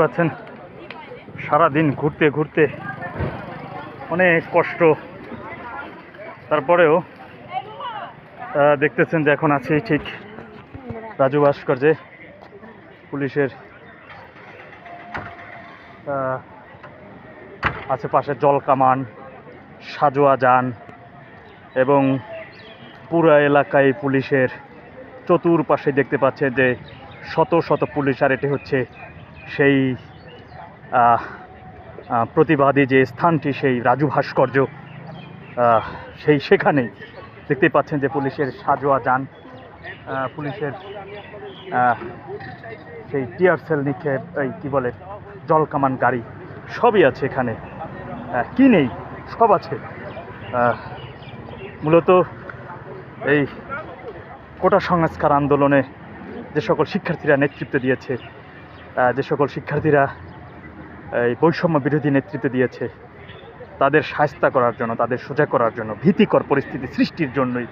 পাচ্ছেন, সারাদিন ঘুরতে ঘুরতে অনেক কষ্ট। তারপরেও দেখতেছেন যে এখন আছে ঠিক রাজু ভাস্কর্যে, পুলিশের আছে পাশে জল কামান সাজোয়া যান এবং পুরা এলাকায় পুলিশের চতুর্পাশে দেখতে পাচ্ছেন যে শত শত পুলিশ আর এটি হচ্ছে সেই প্রতিবাদী যে স্থানটি, সেই রাজু ভাস্কর্য সেই সেখানেই দেখতেই পাচ্ছেন যে পুলিশের সাজোয়া যান পুলিশের সেই টিয়ার সেল নিক্ষেপ, এই কী বলে, জল কামান গাড়ি সবই আছে এখানে। কি নেই? সব আছে। মূলত এই কোটা সংস্কার আন্দোলনে যে সকল শিক্ষার্থীরা নেতৃত্ব দিয়েছে যে সকল শিক্ষার্থীরা এই বৈষম্য বিরোধী নেতৃত্ব দিয়েছে, তাদের সাহস্তা করার জন্য, তাদের সোজা করার জন্য, ভীতিকর পরিস্থিতি সৃষ্টির জন্যই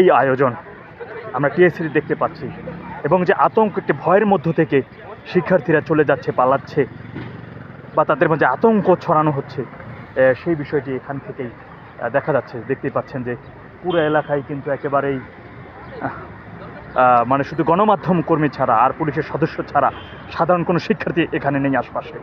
এই আয়োজন আমরা টিএসসি দেখতে পাচ্ছি। এবং যে আতঙ্ক, একটি ভয়ের মধ্য থেকে শিক্ষার্থীরা চলে যাচ্ছে, পালাচ্ছে, বা তাদের মধ্যে আতঙ্ক ছড়ানো হচ্ছে সেই বিষয়টি এখান থেকেই দেখা যাচ্ছে। দেখতেই পাচ্ছেন যে পুরো এলাকায় কিন্তু একেবারেই মানে শুধু গণমাধ্যম কর্মী ছাড়া আর পুলিশের সদস্য ছাড়া সাধারণ কোনো শিক্ষার্থী এখানে নেই আশপাশে।